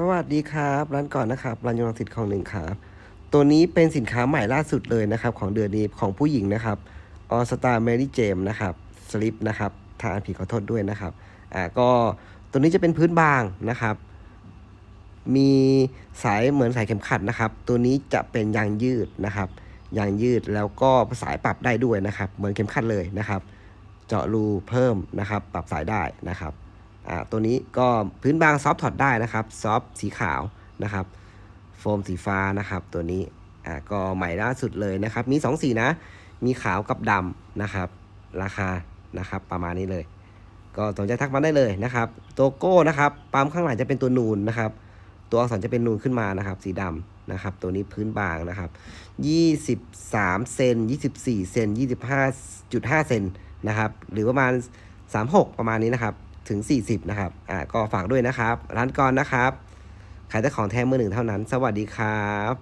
สวัสดีครับร้านก่อนนะครับร้านยงรังสิตของหนึ่งครับ ตัวนี้เป็นสินค้าใหม่ล่าสุดเลยนะครับ ของเดือนนี้ของผู้หญิงนะครับออสตาแมรี่เจมนะครับสลิปนะครับทางอันผิดขอโทษด้วยนะครับอ่าก็ตัวนี้จะเป็นพื้นบางนะครับ มีสายเหมือนสายเข็มขัดนะครับ ตัวนี้จะเป็นยางยืดนะครับยางยืดแล้วก็สายปรับได้ด้วยนะครับ เหมือนเข็มขัดเลยนะครับ เจาะรูเพิ่มนะครับ ปรับสายได้นะครับ อ่าตัวนี้ก็พื้นบางซอฟถอดได้นะครับซอฟสีขาวนะครับ โฟมสีฟ้านะครับ ตัวนี้อ่าก็ใหม่ล่าสุดเลยนะครับ มี 2 สีนะ มีขาวกับดำนะครับ ราคานะครับประมาณนี้เลย ก็สนใจทักมาได้เลยนะครับตัวโก้นะครับปั๊มข้างหลังจะเป็นตัวนูนนะครับ ตัวอักษรจะเป็นนูนขึ้นมานะครับ สีดำนะครับ ตัวนี้พื้นบางนะครับ 23เซน24เซน25.5เซนนะครับ หรือประมาณ 36 ประมาณนี้นะครับ ถึง 40 นะครับ อ่า ก็ฝากด้วยนะครับ ร้านกรนะครับ ขายแต่ของแท้มือหนึ่งเท่านั้น สวัสดีครับ